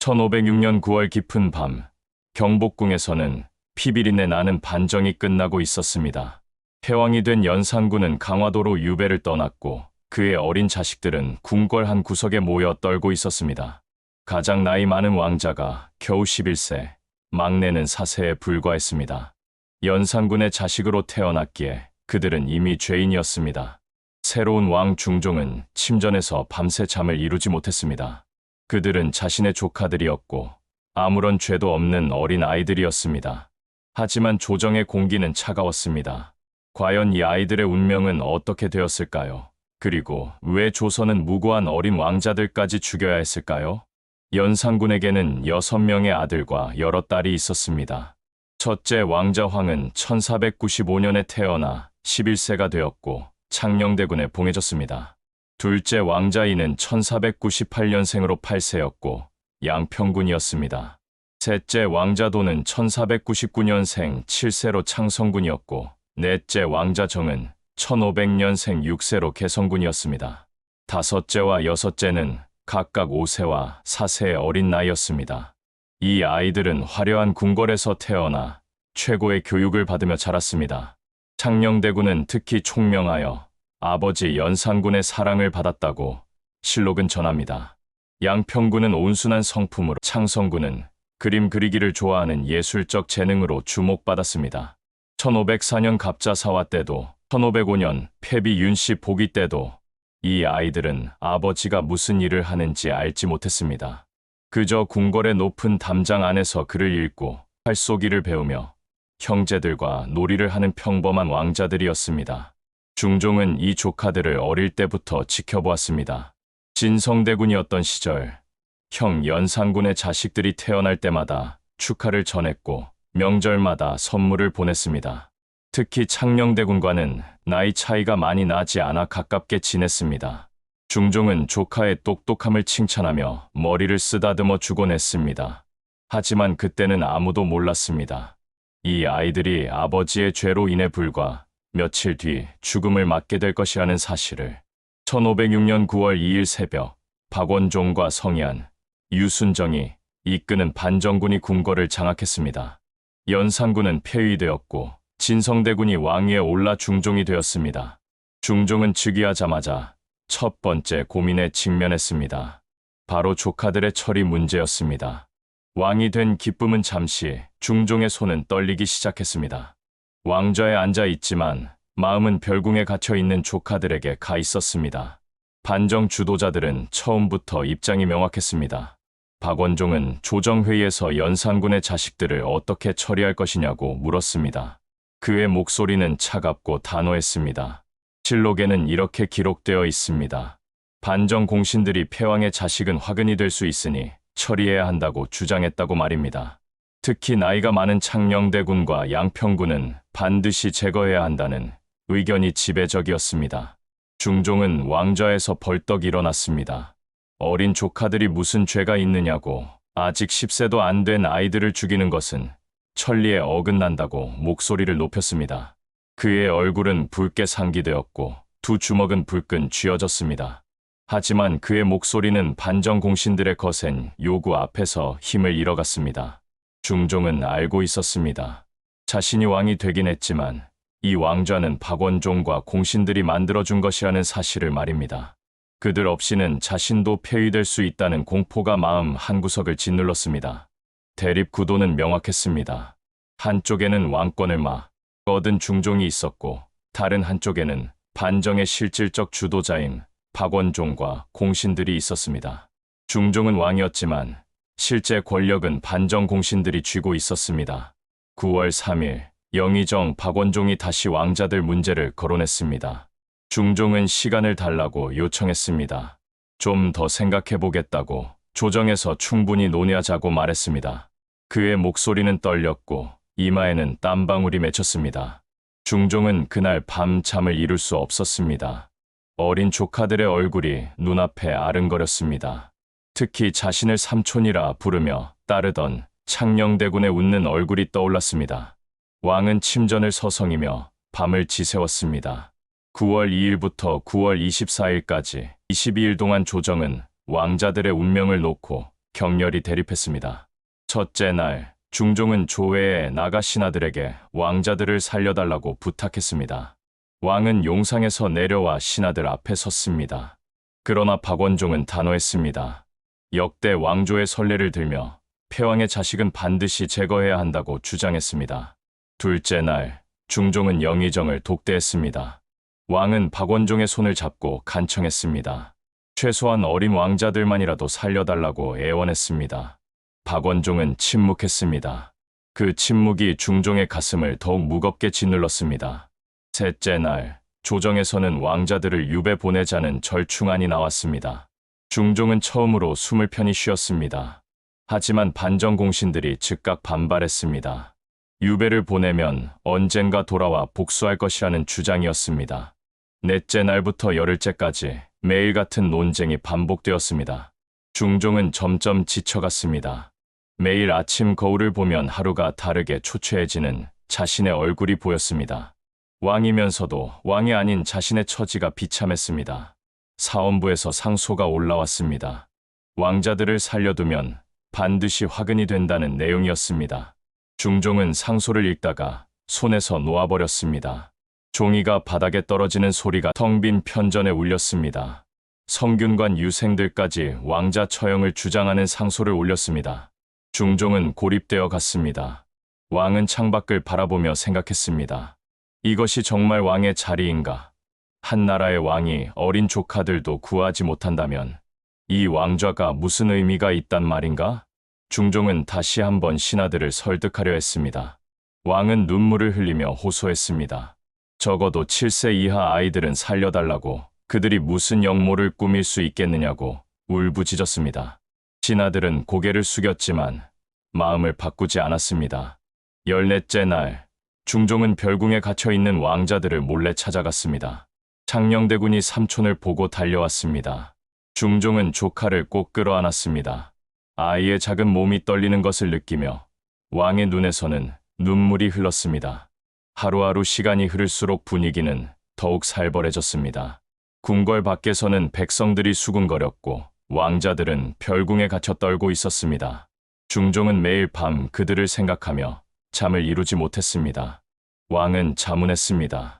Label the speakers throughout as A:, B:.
A: 1506년 9월 깊은 밤, 경복궁에서는 피비린내 나는 반정이 끝나고 있었습니다. 패왕이 된 연산군은 강화도로 유배를 떠났고 그의 어린 자식들은 궁궐 한 구석에 모여 떨고 있었습니다. 가장 나이 많은 왕자가 겨우 11세, 막내는 4세에 불과했습니다. 연산군의 자식으로 태어났기에 그들은 이미 죄인이었습니다. 새로운 왕 중종은 침전에서 밤새 잠을 이루지 못했습니다. 그들은 자신의 조카들이었고 아무런 죄도 없는 어린 아이들이었습니다. 하지만 조정의 공기는 차가웠습니다. 과연 이 아이들의 운명은 어떻게 되었을까요? 그리고 왜 조선은 무고한 어린 왕자들까지 죽여야 했을까요? 연산군에게는 여섯 명의 아들과 여러 딸이 있었습니다. 첫째 왕자 황은 1495년에 태어나 11세가 되었고 창녕대군에 봉해졌습니다. 둘째 왕자 이는 1498년생으로 8세였고 양평군이었습니다. 셋째 왕자도는 1499년생 7세로 창성군이었고 넷째 왕자 정은 1500년생 6세로 개성군이었습니다. 다섯째와 여섯째는 각각 5세와 4세의 어린 나이였습니다. 이 아이들은 화려한 궁궐에서 태어나 최고의 교육을 받으며 자랐습니다. 창녕대군은 특히 총명하여 아버지 연산군의 사랑을 받았다고 실록은 전합니다. 양평군은 온순한 성품으로 창성군은 그림 그리기를 좋아하는 예술적 재능으로 주목받았습니다. 1504년 갑자사화 때도 1505년 폐비 윤씨 보기 때도 이 아이들은 아버지가 무슨 일을 하는지 알지 못했습니다. 그저 궁궐의 높은 담장 안에서 글을 읽고 활쏘기를 배우며 형제들과 놀이를 하는 평범한 왕자들이었습니다. 중종은 이 조카들을 어릴 때부터 지켜보았습니다. 진성대군이었던 시절, 형 연산군의 자식들이 태어날 때마다 축하를 전했고 명절마다 선물을 보냈습니다. 특히 창녕대군과는 나이 차이가 많이 나지 않아 가깝게 지냈습니다. 중종은 조카의 똑똑함을 칭찬하며 머리를 쓰다듬어 주곤 했습니다. 하지만 그때는 아무도 몰랐습니다. 이 아이들이 아버지의 죄로 인해 불과 며칠 뒤 죽음을 맞게 될 것이라는 사실을 1506년 9월 2일 새벽 박원종과 성희안, 유순정이 이끄는 반정군이 궁궐을 장악했습니다. 연산군은 폐위되었고 진성대군이 왕위에 올라 중종이 되었습니다. 중종은 즉위하자마자 첫 번째 고민에 직면했습니다. 바로 조카들의 처리 문제였습니다. 왕이 된 기쁨은 잠시 중종의 손은 떨리기 시작했습니다. 왕좌에 앉아 있지만 마음은 별궁에 갇혀 있는 조카들에게 가 있었습니다. 반정 주도자들은 처음부터 입장이 명확했습니다. 박원종은 조정회의에서 연산군의 자식들을 어떻게 처리할 것이냐고 물었습니다. 그의 목소리는 차갑고 단호했습니다. 실록에는 이렇게 기록되어 있습니다. 반정 공신들이 패왕의 자식은 화근이 될 수 있으니 처리해야 한다고 주장했다고 말입니다. 특히 나이가 많은 창녕대군과 양평군은 반드시 제거해야 한다는 의견이 지배적이었습니다. 중종은 왕좌에서 벌떡 일어났습니다. 어린 조카들이 무슨 죄가 있느냐고 아직 10세도 안 된 아이들을 죽이는 것은 천리에 어긋난다고 목소리를 높였습니다. 그의 얼굴은 붉게 상기되었고 두 주먹은 불끈 쥐어졌습니다. 하지만 그의 목소리는 반정 공신들의 거센 요구 앞에서 힘을 잃어갔습니다. 중종은 알고 있었습니다. 자신이 왕이 되긴 했지만 이 왕좌는 박원종과 공신들이 만들어준 것이라는 사실을 말입니다. 그들 없이는 자신도 폐위될 수 있다는 공포가 마음 한구석을 짓눌렀습니다. 대립 구도는 명확했습니다. 한쪽에는 왕권을 막 얻은 중종이 있었고 다른 한쪽에는 반정의 실질적 주도자인 박원종과 공신들이 있었습니다. 중종은 왕이었지만 실제 권력은 반정 공신들이 쥐고 있었습니다. 9월 3일 영의정 박원종이 다시 왕자들 문제를 거론했습니다. 중종은 시간을 달라고 요청했습니다. 좀 더 생각해 보겠다고 조정에서 충분히 논의하자고 말했습니다. 그의 목소리는 떨렸고 이마에는 땀방울이 맺혔습니다. 중종은 그날 밤 잠을 이룰 수 없었습니다. 어린 조카들의 얼굴이 눈앞에 아른거렸습니다. 특히 자신을 삼촌이라 부르며 따르던 창녕대군의 웃는 얼굴이 떠올랐습니다. 왕은 침전을 서성이며 밤을 지새웠습니다. 9월 2일부터 9월 24일까지 22일 동안 조정은 왕자들의 운명을 놓고 격렬히 대립했습니다. 첫째 날, 중종은 조회에 나가 신하들에게 왕자들을 살려달라고 부탁했습니다. 왕은 용상에서 내려와 신하들 앞에 섰습니다. 그러나 박원종은 단호했습니다. 역대 왕조의 선례를 들며 패왕의 자식은 반드시 제거해야 한다고 주장했습니다. 둘째 날, 중종은 영의정을 독대했습니다. 왕은 박원종의 손을 잡고 간청했습니다. 최소한 어린 왕자들만이라도 살려달라고 애원했습니다. 박원종은 침묵했습니다. 그 침묵이 중종의 가슴을 더욱 무겁게 짓눌렀습니다. 셋째 날, 조정에서는 왕자들을 유배 보내자는 절충안이 나왔습니다. 중종은 처음으로 숨을 편히 쉬었습니다. 하지만 반정 공신들이 즉각 반발했습니다. 유배를 보내면 언젠가 돌아와 복수할 것이라는 주장이었습니다. 넷째 날부터 열흘째까지 매일 같은 논쟁이 반복되었습니다. 중종은 점점 지쳐갔습니다. 매일 아침 거울을 보면 하루가 다르게 초췌해지는 자신의 얼굴이 보였습니다. 왕이면서도 왕이 아닌 자신의 처지가 비참했습니다. 사원부에서 상소가 올라왔습니다. 왕자들을 살려두면 반드시 화근이 된다는 내용이었습니다. 중종은 상소를 읽다가 손에서 놓아버렸습니다. 종이가 바닥에 떨어지는 소리가 텅 빈 편전에 울렸습니다. 성균관 유생들까지 왕자 처형을 주장하는 상소를 올렸습니다. 중종은 고립되어 갔습니다. 왕은 창밖을 바라보며 생각했습니다. 이것이 정말 왕의 자리인가? 한 나라의 왕이 어린 조카들도 구하지 못한다면 이 왕좌가 무슨 의미가 있단 말인가? 중종은 다시 한번 신하들을 설득하려 했습니다. 왕은 눈물을 흘리며 호소했습니다. 적어도 7세 이하 아이들은 살려달라고 그들이 무슨 역모를 꾸밀 수 있겠느냐고 울부짖었습니다. 신하들은 고개를 숙였지만 마음을 바꾸지 않았습니다. 열넷째 날, 중종은 별궁에 갇혀 있는 왕자들을 몰래 찾아갔습니다. 창녕대군이 삼촌을 보고 달려왔습니다. 중종은 조카를 꼭 끌어안았습니다. 아이의 작은 몸이 떨리는 것을 느끼며 왕의 눈에서는 눈물이 흘렀습니다. 하루하루 시간이 흐를수록 분위기는 더욱 살벌해졌습니다. 궁궐 밖에서는 백성들이 수군거렸고 왕자들은 별궁에 갇혀 떨고 있었습니다. 중종은 매일 밤 그들을 생각하며 잠을 이루지 못했습니다. 왕은 자문했습니다.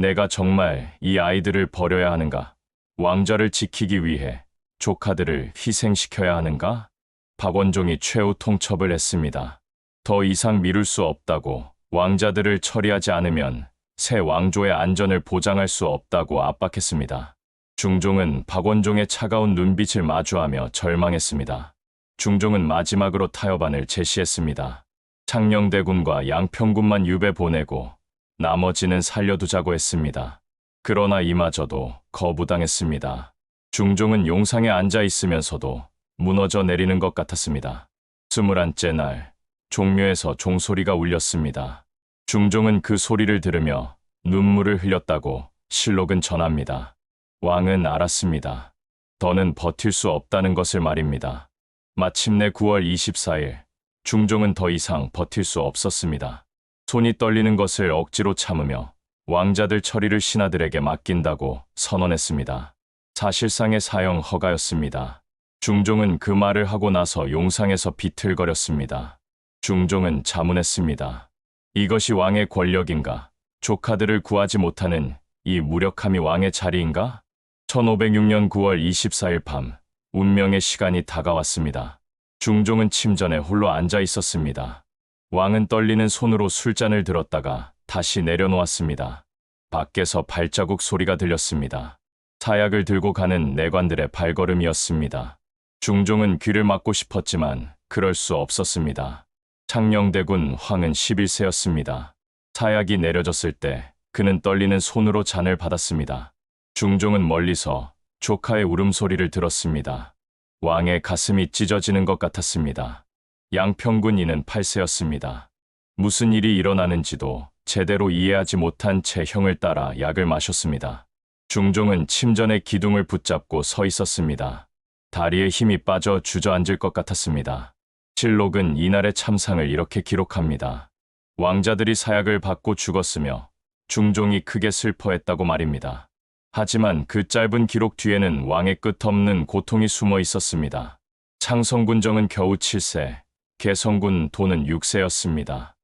A: 내가 정말 이 아이들을 버려야 하는가? 왕자를 지키기 위해 조카들을 희생시켜야 하는가? 박원종이 최후 통첩을 했습니다. 더 이상 미룰 수 없다고 왕자들을 처리하지 않으면 새 왕조의 안전을 보장할 수 없다고 압박했습니다. 중종은 박원종의 차가운 눈빛을 마주하며 절망했습니다. 중종은 마지막으로 타협안을 제시했습니다. 창녕대군과 양평군만 유배 보내고 나머지는 살려두자고 했습니다. 그러나 이마저도 거부당했습니다. 중종은 용상에 앉아 있으면서도 무너져 내리는 것 같았습니다. 스물한째 날, 종묘에서 종소리가 울렸습니다. 중종은 그 소리를 들으며 눈물을 흘렸다고 실록은 전합니다. 왕은 알았습니다. 더는 버틸 수 없다는 것을 말입니다. 마침내 9월 24일, 중종은 더 이상 버틸 수 없었습니다. 손이 떨리는 것을 억지로 참으며 왕자들 처리를 신하들에게 맡긴다고 선언했습니다. 사실상의 사형 허가였습니다. 중종은 그 말을 하고 나서 용상에서 비틀거렸습니다. 중종은 자문했습니다. 이것이 왕의 권력인가? 조카들을 구하지 못하는 이 무력함이 왕의 자리인가? 1506년 9월 24일 밤, 운명의 시간이 다가왔습니다. 중종은 침전에 홀로 앉아 있었습니다. 왕은 떨리는 손으로 술잔을 들었다가 다시 내려놓았습니다. 밖에서 발자국 소리가 들렸습니다. 사약을 들고 가는 내관들의 발걸음이었습니다. 중종은 귀를 막고 싶었지만 그럴 수 없었습니다. 창녕대군 황은 11세였습니다. 사약이 내려졌을 때 그는 떨리는 손으로 잔을 받았습니다. 중종은 멀리서 조카의 울음소리를 들었습니다. 왕의 가슴이 찢어지는 것 같았습니다. 양평군 이는 8세였습니다. 무슨 일이 일어나는지도 제대로 이해하지 못한 채 형을 따라 약을 마셨습니다. 중종은 침전의 기둥을 붙잡고 서 있었습니다. 다리에 힘이 빠져 주저앉을 것 같았습니다. 실록은 이날의 참상을 이렇게 기록합니다. 왕자들이 사약을 받고 죽었으며 중종이 크게 슬퍼했다고 말입니다. 하지만 그 짧은 기록 뒤에는 왕의 끝없는 고통이 숨어 있었습니다. 창성군정은 겨우 7세, 개성군 도는 6세였습니다.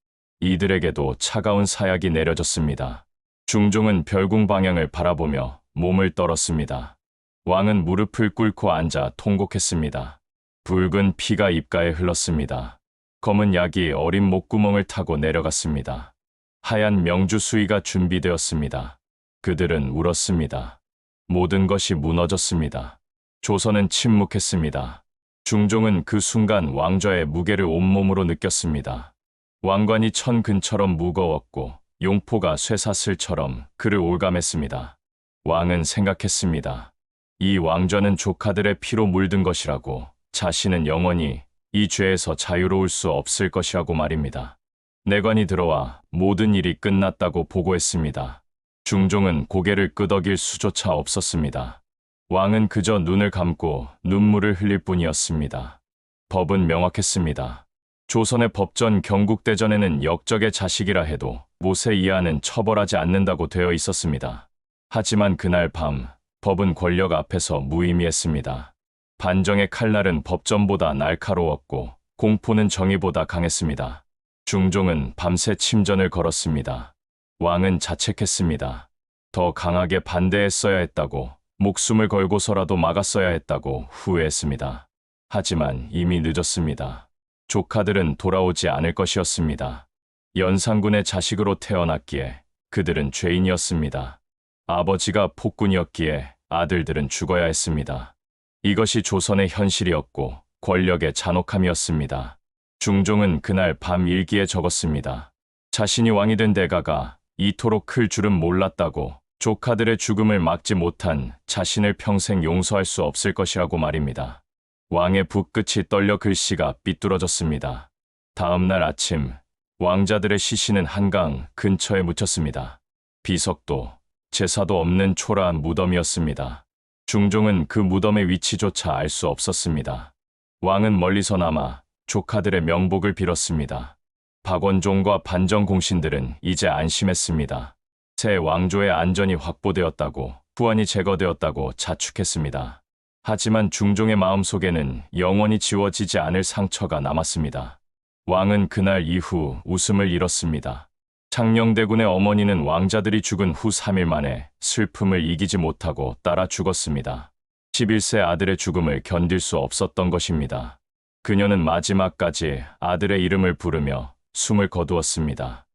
A: 이들에게도 차가운 사약이 내려졌습니다. 중종은 별궁 방향을 바라보며 몸을 떨었습니다. 왕은 무릎을 꿇고 앉아 통곡했습니다. 붉은 피가 입가에 흘렀습니다. 검은 약이 어린 목구멍을 타고 내려갔습니다. 하얀 명주 수위가 준비되었습니다. 그들은 울었습니다. 모든 것이 무너졌습니다. 조선은 침묵했습니다. 중종은 그 순간 왕좌의 무게를 온몸으로 느꼈습니다. 왕관이 천 근처럼 무거웠고 용포가 쇠사슬처럼 그를 올감했습니다. 왕은 생각했습니다. 이 왕좌는 조카들의 피로 물든 것이라고 자신은 영원히 이 죄에서 자유로울 수 없을 것이라고 말입니다. 내관이 들어와 모든 일이 끝났다고 보고했습니다. 중종은 고개를 끄덕일 수조차 없었습니다. 왕은 그저 눈을 감고 눈물을 흘릴 뿐이었습니다. 법은 명확했습니다. 조선의 법전 경국대전에는 역적의 자식이라 해도 모세 이하는 처벌하지 않는다고 되어 있었습니다. 하지만 그날 밤 법은 권력 앞에서 무의미했습니다. 반정의 칼날은 법전보다 날카로웠고 공포는 정의보다 강했습니다. 중종은 밤새 침전을 걸었습니다. 왕은 자책했습니다. 더 강하게 반대했어야 했다고 목숨을 걸고서라도 막았어야 했다고 후회했습니다. 하지만 이미 늦었습니다. 조카들은 돌아오지 않을 것이었습니다. 연산군의 자식으로 태어났기에 그들은 죄인이었습니다. 아버지가 폭군이었기에 아들들은 죽어야 했습니다. 이것이 조선의 현실이었고 권력의 잔혹함이었습니다. 중종은 그날 밤 일기에 적었습니다. 자신이 왕이 된 대가가 이토록 클 줄은 몰랐다고 조카들의 죽음을 막지 못한 자신을 평생 용서할 수 없을 것이라고 말입니다. 왕의 붓끝이 떨려 글씨가 삐뚤어졌습니다. 다음 날 아침 왕자들의 시신은 한강 근처에 묻혔습니다. 비석도 제사도 없는 초라한 무덤이었습니다. 중종은 그 무덤의 위치조차 알 수 없었습니다. 왕은 멀리서나마 조카들의 명복을 빌었습니다. 박원종과 반정 공신들은 이제 안심했습니다. 새 왕조의 안전이 확보되었다고 후환이 제거되었다고 자축했습니다. 하지만 중종의 마음속에는 영원히 지워지지 않을 상처가 남았습니다. 왕은 그날 이후 웃음을 잃었습니다. 창녕대군의 어머니는 왕자들이 죽은 후 3일 만에 슬픔을 이기지 못하고 따라 죽었습니다. 11세 아들의 죽음을 견딜 수 없었던 것입니다. 그녀는 마지막까지 아들의 이름을 부르며 숨을 거두었습니다.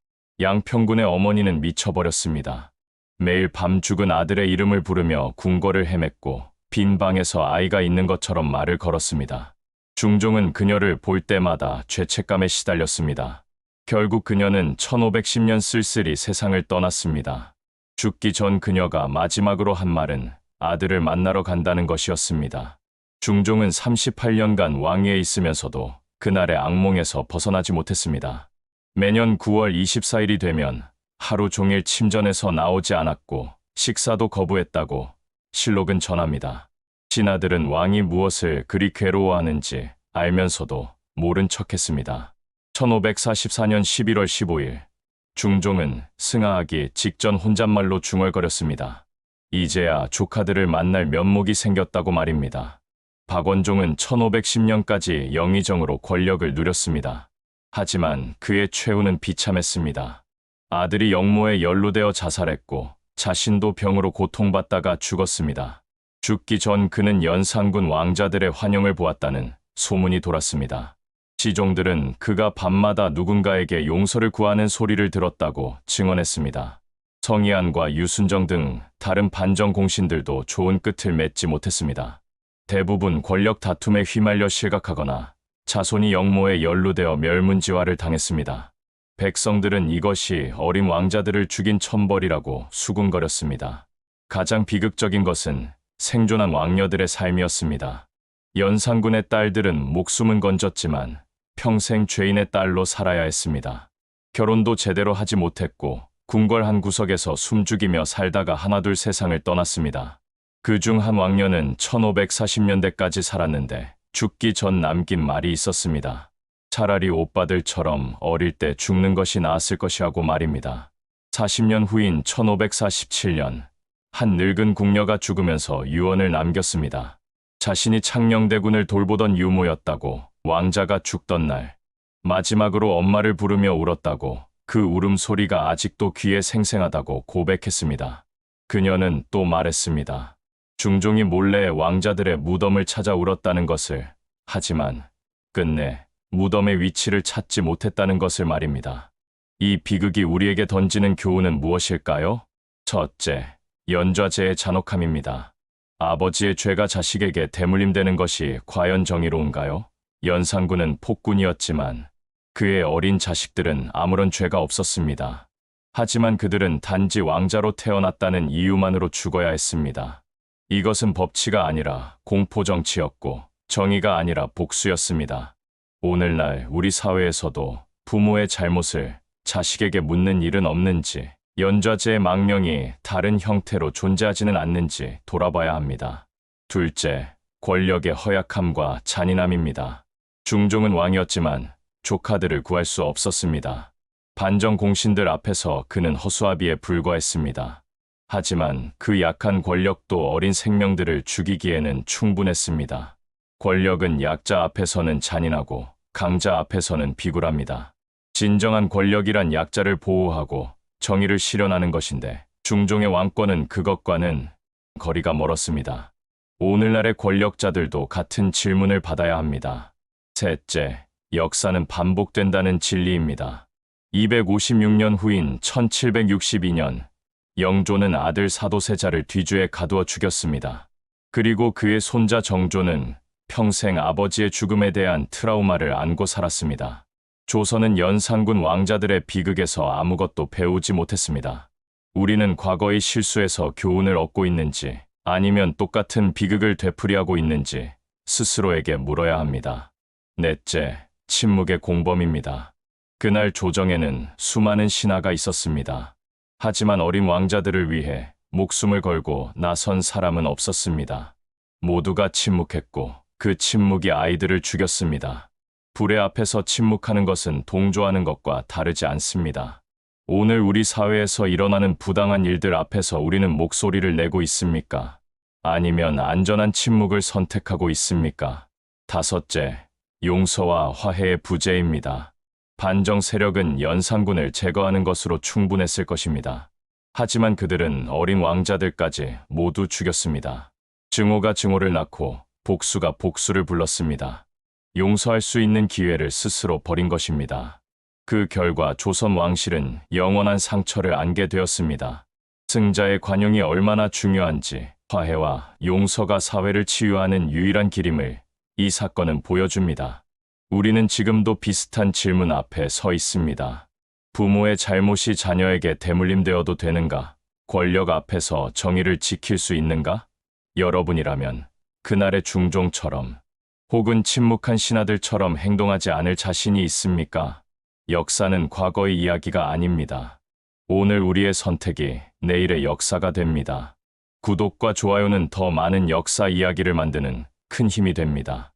A: 양평군의 어머니는 미쳐버렸습니다. 매일 밤 죽은 아들의 이름을 부르며 궁궐을 헤맸고 빈 방에서 아이가 있는 것처럼 말을 걸었습니다. 중종은 그녀를 볼 때마다 죄책감에 시달렸습니다. 결국 그녀는 1510년 쓸쓸히 세상을 떠났습니다. 죽기 전 그녀가 마지막으로 한 말은 아들을 만나러 간다는 것이었습니다. 중종은 38년간 왕위에 있으면서도 그날의 악몽에서 벗어나지 못했습니다. 매년 9월 24일이 되면 하루 종일 침전에서 나오지 않았고 식사도 거부했다고 실록은 전합니다. 신하들은 왕이 무엇을 그리 괴로워하는지 알면서도 모른 척했습니다. 1544년 11월 15일 중종은 승하하기 직전 혼잣말로 중얼거렸습니다. 이제야 조카들을 만날 면목이 생겼다고 말입니다. 박원종은 1510년까지 영의정으로 권력을 누렸습니다. 하지만 그의 최후는 비참했습니다. 아들이 영모에 연루되어 자살했고 자신도 병으로 고통받다가 죽었습니다. 죽기 전 그는 연산군 왕자들의 환영을 보았다는 소문이 돌았습니다. 시종들은 그가 밤마다 누군가에게 용서를 구하는 소리를 들었다고 증언했습니다. 성희안과 유순정 등 다른 반정 공신들도 좋은 끝을 맺지 못했습니다. 대부분 권력 다툼에 휘말려 실각하거나 자손이 영모에 연루되어 멸문지화를 당했습니다. 백성들은 이것이 어린 왕자들을 죽인 천벌이라고 수군거렸습니다. 가장 비극적인 것은 생존한 왕녀들의 삶이었습니다. 연산군의 딸들은 목숨은 건졌지만 평생 죄인의 딸로 살아야 했습니다. 결혼도 제대로 하지 못했고 궁궐 한 구석에서 숨죽이며 살다가 하나둘 세상을 떠났습니다. 그 중 한 왕녀는 1540년대까지 살았는데 죽기 전 남긴 말이 있었습니다. 차라리 오빠들처럼 어릴 때 죽는 것이 나았을 것이라고 말입니다. 40년 후인 1547년 한 늙은 궁녀가 죽으면서 유언을 남겼습니다. 자신이 창녕대군을 돌보던 유모였다고 왕자가 죽던 날 마지막으로 엄마를 부르며 울었다고 그 울음소리가 아직도 귀에 생생하다고 고백했습니다. 그녀는 또 말했습니다. 중종이 몰래 왕자들의 무덤을 찾아 울었다는 것을 하지만 끝내 무덤의 위치를 찾지 못했다는 것을 말입니다. 이 비극이 우리에게 던지는 교훈은 무엇일까요? 첫째, 연좌제의 잔혹함입니다. 아버지의 죄가 자식에게 대물림되는 것이 과연 정의로운가요? 연산군은 폭군이었지만 그의 어린 자식들은 아무런 죄가 없었습니다. 하지만 그들은 단지 왕자로 태어났다는 이유만으로 죽어야 했습니다. 이것은 법치가 아니라 공포정치였고 정의가 아니라 복수였습니다. 오늘날 우리 사회에서도 부모의 잘못을 자식에게 묻는 일은 없는지, 연좌제의 망령이 다른 형태로 존재하지는 않는지 돌아봐야 합니다. 둘째, 권력의 허약함과 잔인함입니다. 중종은 왕이었지만 조카들을 구할 수 없었습니다. 반정 공신들 앞에서 그는 허수아비에 불과했습니다. 하지만 그 약한 권력도 어린 생명들을 죽이기에는 충분했습니다. 권력은 약자 앞에서는 잔인하고 강자 앞에서는 비굴합니다. 진정한 권력이란 약자를 보호하고 정의를 실현하는 것인데 중종의 왕권은 그것과는 거리가 멀었습니다. 오늘날의 권력자들도 같은 질문을 받아야 합니다. 셋째, 역사는 반복된다는 진리입니다. 256년 후인 1762년, 영조는 아들 사도세자를 뒤주에 가두어 죽였습니다. 그리고 그의 손자 정조는 평생 아버지의 죽음에 대한 트라우마를 안고 살았습니다. 조선은 연산군 왕자들의 비극에서 아무것도 배우지 못했습니다. 우리는 과거의 실수에서 교훈을 얻고 있는지 아니면 똑같은 비극을 되풀이하고 있는지 스스로에게 물어야 합니다. 넷째, 침묵의 공범입니다. 그날 조정에는 수많은 신하가 있었습니다. 하지만 어린 왕자들을 위해 목숨을 걸고 나선 사람은 없었습니다. 모두가 침묵했고 그 침묵이 아이들을 죽였습니다. 불의 앞에서 침묵하는 것은 동조하는 것과 다르지 않습니다. 오늘 우리 사회에서 일어나는 부당한 일들 앞에서 우리는 목소리를 내고 있습니까? 아니면 안전한 침묵을 선택하고 있습니까? 다섯째, 용서와 화해의 부재입니다. 반정 세력은 연산군을 제거하는 것으로 충분했을 것입니다. 하지만 그들은 어린 왕자들까지 모두 죽였습니다. 증오가 증오를 낳고 복수가 복수를 불렀습니다. 용서할 수 있는 기회를 스스로 버린 것입니다. 그 결과 조선 왕실은 영원한 상처를 안게 되었습니다. 승자의 관용이 얼마나 중요한지 화해와 용서가 사회를 치유하는 유일한 길임을 이 사건은 보여줍니다. 우리는 지금도 비슷한 질문 앞에 서 있습니다. 부모의 잘못이 자녀에게 대물림되어도 되는가? 권력 앞에서 정의를 지킬 수 있는가? 여러분이라면 그날의 중종처럼 혹은 침묵한 신하들처럼 행동하지 않을 자신이 있습니까? 역사는 과거의 이야기가 아닙니다. 오늘 우리의 선택이 내일의 역사가 됩니다. 구독과 좋아요는 더 많은 역사 이야기를 만드는 큰 힘이 됩니다.